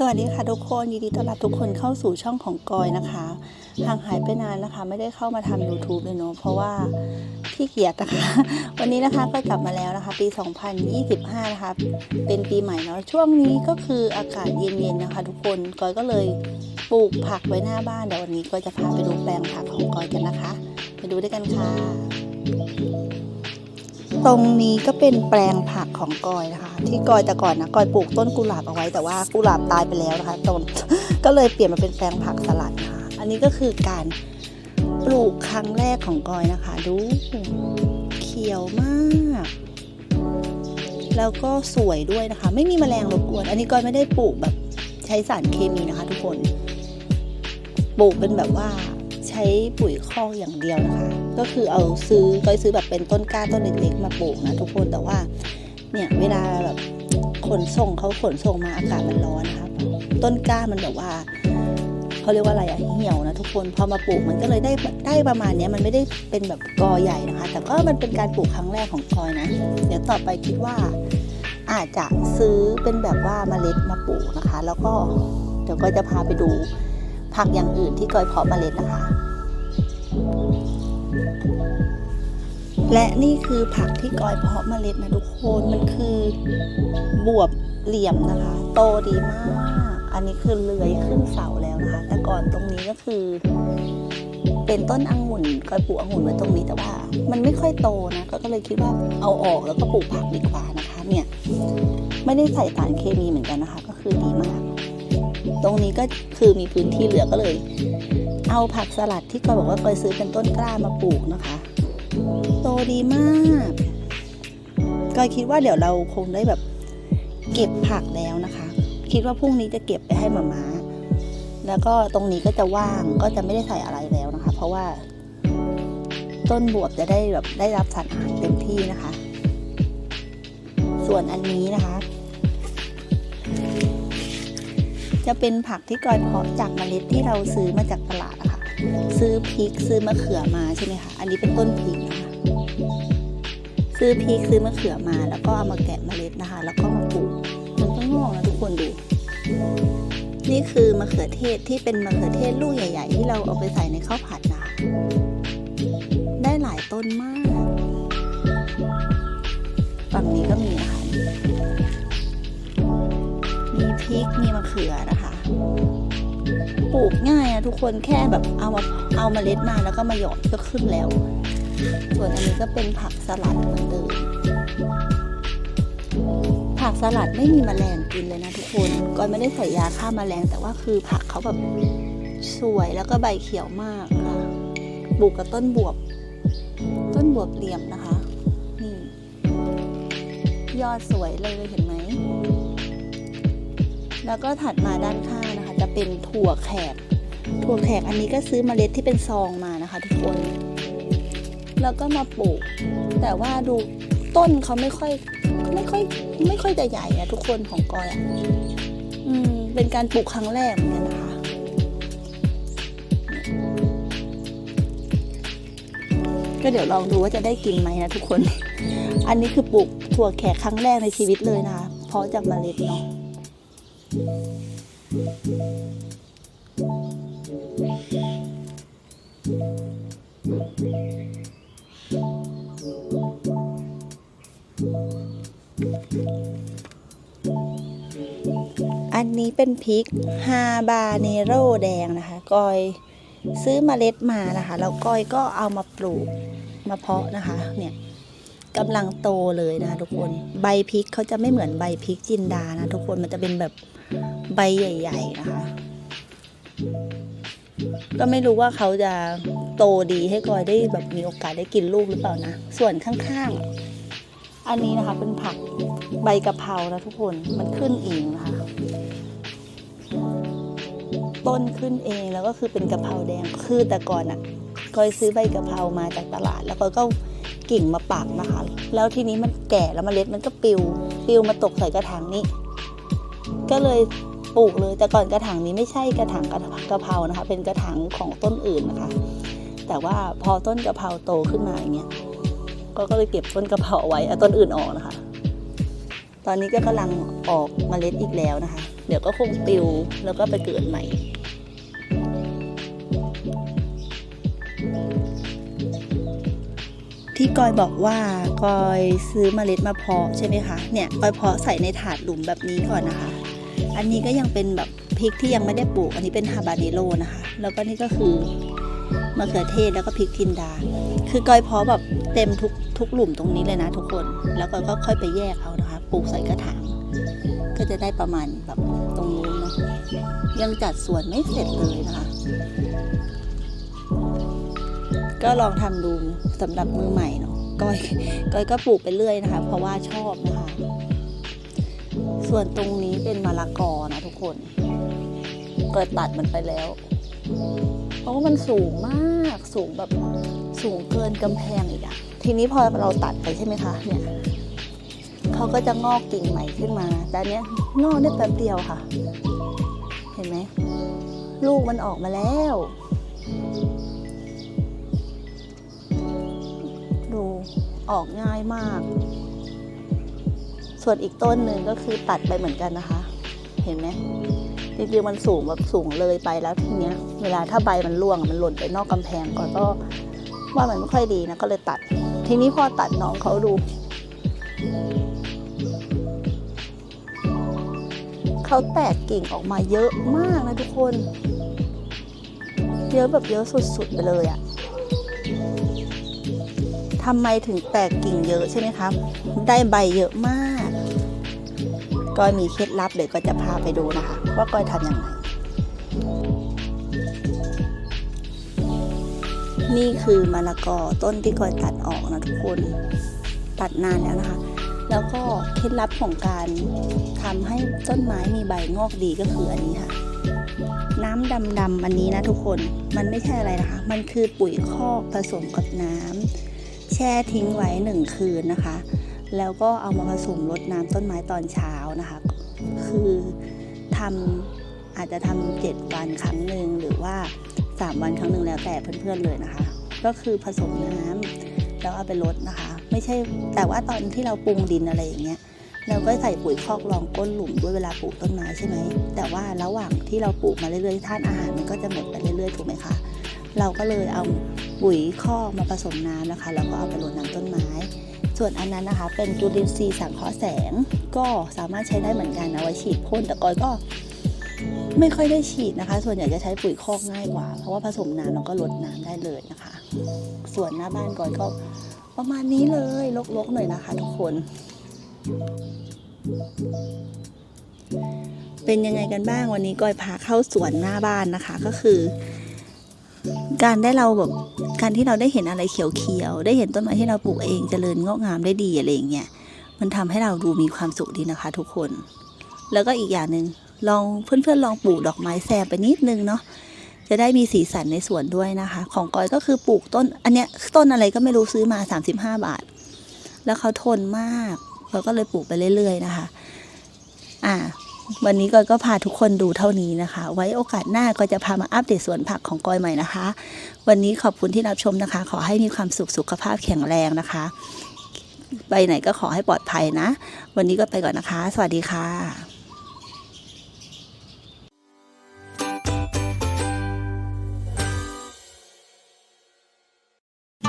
สวัสดีค่ะทุกคนยินดีต้อนรับทุกคนเข้าสู่ช่องของกอยนะคะห่างหายไปนานนะคะ ไม่ได้เข้ามาทำ YouTube เลยเนาะเพราะว่าขี้เกียจนะคะ วันนี้นะคะก็กลับมาแล้วนะคะ ปี 2025 นะคะ เป็นปีใหม่เนาะช่วงนี้ก็คืออากาศเย็นๆนะคะ ทุกคนกอยก็เลยปลูกผักไว้หน้าบ้านเดี๋ยววันนี้ก็จะพาไปดูแปลงผักของกอยกันนะคะ ไปดูด้วยกันค่ะ ตรงนี้ก็เป็นแปลงผักของกอยนะคะ ที่กอยแต่ก่อนนะกอยปลูกต้นกุหลาบเอาไว้แต่ว่ากุหลาบตายไปแล้วนะคะต้นก็เลยเปลี่ยนมาเป็นแปลงผักสลัดนะคะอันนี้ก็คือการปลูกครั้งแรกของกอยนะคะ ดูเขียวมากแล้วก็สวยด้วยนะคะ ไม่มีแมลงรบกวน อันนี้กอยไม่ได้ปลูกแบบใช้สารเคมีนะคะ ทุกคน ปลูกเป็นแบบว่าใช้ปุ๋ยคอกอย่างเดียวนะคะ ก็คือเอาซื้อก็ซื้อแบบเป็นต้นกล้าต้นเล็กๆมาปลูกนะทุกคนแต่ว่าเนี่ยเวลาแบบขนส่งเขาขนส่งมาอากาศมันร้อนนะคะต้นกล้ามันแบบว่าเขาเรียกว่าอะไรอะเหี่ยวนะทุกคนพอมาปลูกมันก็เลยได้ได้ประมาณนี้มันไม่ได้เป็นแบบกอใหญ่นะคะ แต่ก็มันเป็นการปลูกครั้งแรกของกอยนะ เดี๋ยวต่อไปคิดว่าอาจจะซื้อเป็นแบบว่าเมล็ดมาปลูกนะคะ แล้วก็เดี๋ยวก็จะพาไปดูผักอย่างอื่นที่กอยเพาะเมล็ดนะคะ และนี่คือผักที่กอยเพาะเมล็ดนะทุกคนมันคือบวบเหลี่ยมนะคะ โตดีมาก อันนี้คือเลื้อยขึ้นเสาแล้วนะคะ แต่ก่อนตรงนี้ก็คือ เป็นต้นองุ่นกอยปลูกองุ่นไว้ตรงนี้แต่ว่า มันไม่ค่อยโตนะก็ก็เลยคิดว่าเอาออกแล้วก็ปลูกผักดีกว่านะคะ เนี่ยไม่ได้ใส่สารเคมีเหมือนกันนะคะ ก็คือดีมาก ตรงนี้ก็คือมีพื้นที่เหลือก็เลย เอาผักสลัดที่กอยบอกว่ากอยซื้อเป็นต้นกล้ามาปลูกนะคะ โตดีมากก็คิดว่าเดี๋ยวเราคงได้แบบเก็บผักแล้วนะคะ คิดว่าพรุ่งนี้จะเก็บไปให้มาม่าแล้วก็ตรงนี้ก็จะว่างก็จะไม่ได้ใส่อะไรแล้วนะคะ เพราะว่า ต้นบวบจะได้แบบได้รับสารอาหารเต็มที่นะคะ ส่วนอันนี้นะคะ จะเป็นผักที่กอยเพาะจากเมล็ดที่เราซื้อมาจากตลาดอะค่ะ ซื้อพริกซื้อมะเขือมาใช่ไหมคะ อันนี้เป็นต้นพริกนะคะ ซื้อพริกซื้อมะเขือมา แล้วก็เอามาแกะเมล็ดนะคะ แล้วก็มาปลูกมันก็งอกนะทุกคนดู นี่คือมะเขือเทศที่เป็นมะเขือเทศลูกใหญ่ ๆ ที่เราเอาไปใส่ในข้าวผัดนะคะได้หลายต้นมาก ฝั่งนี้ก็มีนะคะ พริกมีมะเขือนะคะปลูกง่ายอะทุกคนแค่แบบเอามาเอามาเล็ดมาแล้วก็มาหยอดก็ขึ้นแล้ว ส่วนอันนี้ก็เป็นผักสลัดเหมือนเดิมผักสลัดไม่มีแมลงกินเลยนะทุกคนก็ไม่ได้ใส่ยาฆ่าแมลง แต่ว่าคือผักเขาแบบสวยแล้วก็ใบเขียวมากค่ะปลูกกับต้นบวบ ต้นบวบเหลี่ยมนะคะ นี่ ยอดสวยเลยเห็นไหม แล้วก็ถัดมาด้านข้างนะคะ จะเป็นถั่วแขก ถั่วแขกอันนี้ก็ซื้อเมล็ดที่เป็นซองมานะคะทุกคน แล้วก็มาปลูก แต่ว่าดูต้นเขาไม่ค่อยไม่ค่อยไม่ค่อยจะใหญ่อะทุกคนของกอยอะอืมเป็นการปลูกครั้งแรกเหมือนกันนะคะ ก็เดี๋ยวลองดูว่าจะได้กินไหมนะทุกคน อันนี้คือปลูกถั่วแขกครั้งแรกในชีวิตเลยนะคะ เพราะจากเมล็ดเนาะ อันนี้เป็นพริกฮาบาเนโรแดงนะคะ กอยซื้อเมล็ดมานะคะ แล้วก้อยก็เอามาปลูกมาเพาะนะคะ เนี่ยกำลังโตเลยนะคะทุกคน ใบพริกเขาจะไม่เหมือนใบพริกจินดานะทุกคน มันจะเป็นแบบ ใบใหญ่ ๆ นะคะ ก็ไม่รู้ว่าเขาจะโตดีให้กอยได้แบบมีโอกาสได้กินลูกหรือเปล่านะ ส่วนข้างๆ อันนี้นะคะเป็นผักใบกะเพรานะทุกคนมันขึ้นเองนะคะต้นขึ้นเองแล้วก็คือเป็นกะเพราแดงคือแต่ก่อนอะ่ะกอยซื้อใบกะเพรามาจากตลาด แล้วกอยก็กิ่งมาปักนะคะ แล้วทีนี้มันแก่แล้วมเมล็ดมันก็ปิว ปิวมาตกใส่กระถางนี้ ก็เลยปลูกเลยแต่ก่อนกระถางนี้ไม่ใช่กระถางกระกะเพรานะคะ เป็นกระถางของต้นอื่นนะคะ แต่ว่าพอต้นกะเพราโตขึ้นมาอย่างเงี้ยก็ก็เลยเก็บต้นกะเพราไว้เอาต้นอื่นออกนะคะ ตอนนี้ก็กำลังออกเมล็ดอีกแล้วนะคะ เดี๋ยวก็คงปลิวแล้วก็ไปเกิดใหม่ที่กอยบอกว่ากอยซื้อเมล็ดมาเพาะใช่ไหมคะ เนี่ยกอยเพาะใส่ในถาดหลุมแบบนี้ก่อนนะคะ อันนี้ก็ยังเป็นแบบพริกที่ยังไม่ได้ปลูก อันนี้เป็นฮาบาเนโรนะคะ แล้วก็นี่ก็คือมะเขือเทศแล้วก็พริกทินดา คือกอยเพาะแบบเต็มทุกทุกหลุมตรงนี้เลยนะทุกคน แล้วก็ก็ค่อยไปแยกเอานะคะ ปลูกใส่กระถาง ก็จะได้ประมาณแบบตรงนู้นนะยังจัดสวนไม่เสร็จเลยนะคะ ก็ลองทำดูสำหรับมือใหม่เนาะก้อยก้อยก็ปลูกไปเรื่อยนะคะ เพราะว่าชอบนะคะ ส่วนตรงนี้เป็นมะละกอนะทุกคน เกิดตัดมันไปแล้ว เพราะว่ามันสูงมากสูงแบบสูงเกินกำแพงอีกอะทีนี้พอเราตัดไปใช่ไหมคะเนี่ยเขาก็จะงอกกิ่งใหม่ขึ้นมา แต่อันเนี้ยงอกได้แป๊บเดียวค่ะ เห็นไหมลูกมันออกมาแล้ว ดูออกง่ายมาก ส่วนอีกต้นหนึ่งก็คือตัดไปเหมือนกันนะคะ เห็นไหมจริงๆมันสูงแบบสูงเลยไปแล้วทีเนี้ย เวลาถ้าใบมันร่วงมันหล่นไปนอกกำแพงก่อนก็ว่ามันไม่ค่อยดีนะก็เลยตัด ทีนี้พอตัดน้องเขาดูเขาแตกกิ่งออกมาเยอะมากนะทุกคน เยอะแบบเยอะสุดๆไปเลยอะ ทำไมถึงแตกกิ่งเยอะใช่ไหมครับ ได้ใบเยอะมากก้อยมีเคล็ดลับเดี๋ยวก็จะพาไปดูนะคะ ว่าก้อยทำยังไงนี่คือมะละกอต้นที่ก้อยตัดออกนะทุกคนตัดนานแล้วนะคะ แล้วก็เคล็ดลับของการทำให้ต้นไม้มีใบงอกดีก็คืออันนี้ค่ะน้ำดำๆอันนี้นะทุกคน มันไม่ใช่อะไรนะคะ มันคือปุ๋ยคอกผสมกับน้ำ แช่ทิ้งไว้หนึ่งคืนนะคะ แล้วก็เอามาผสมรดน้ำต้นไม้ตอนเช้านะคะ คือทำอาจจะทำเจ็ดวันครั้งหนึ่งหรือว่าสามวันครั้งหนึ่งแล้วแต่เพื่อนๆเลยนะคะ ก็คือผสมน้ำแล้วเอาไปรดนะคะ ไม่ใช่แต่ว่าตอนที่เราปรุงดินอะไรอย่างเงี้ยเราก็ใส่ปุ๋ยคอกรองก้นหลุมด้วยเวลาปลูกต้นไม้ใช่ไหม แต่ว่าระหว่างที่เราปลูกมาเรื่อยๆธาตุอาหารมันก็จะหมดไปเรื่อยๆถูกไหมคะ เราก็เลยเอาปุ๋ยคอกมาผสมน้ำนะคะ แล้วก็เอาไปรดน้ำต้นไม้ ส่วนอันนั้นนะคะ เป็นจุลินทรีย์สังเคราะห์แสง ก็สามารถใช้ได้เหมือนกันเอาไว้ฉีดพ่นแต่กอยก็ไม่ค่อยได้ฉีดนะคะ ส่วนใหญ่จะใช้ปุ๋ยคอกง่ายกว่า เพราะว่าผสมน้ำแล้วก็รดน้ำได้เลยนะคะ ส่วนหน้าบ้านกอยก็ประมาณนี้เลยลกๆหน่อยนะคะทุกคน เป็นยังไงกันบ้างวันนี้ก้อยพาเข้าสวนหน้าบ้านนะคะ ก็คือ การได้เราแบบการที่เราได้เห็นอะไรเขียวๆได้เห็นต้นไม้ที่เราปลูกเองเจริญงอกงามได้ดีอะไรอย่างเงี้ยมันทำให้เราดูมีความสุขดีนะคะ ทุกคน แล้วก็อีกอย่างหนึ่งลองเพื่อนๆลองปลูกดอกไม้แซมไปนิดนึงเนาะจะได้มีสีสันในสวนด้วยนะคะ ของกอยก็คือปลูกต้น อันเนี้ยต้นอะไรก็ไม่รู้ซื้อมา 35 บาท แล้วเขาทนมากเราก็เลยปลูกไปเรื่อยๆนะคะ อ่า วันนี้กอยก็พาทุกคนดูเท่านี้นะคะ ไว้โอกาสหน้าก็จะพามาอัปเดตสวนผักของกอยใหม่นะคะ วันนี้ขอบคุณที่รับชมนะคะ ขอให้มีความสุขสุขภาพแข็งแรงนะคะ ไปไหนก็ขอให้ปลอดภัยนะ วันนี้ก็ไปก่อนนะคะ สวัสดีค่ะ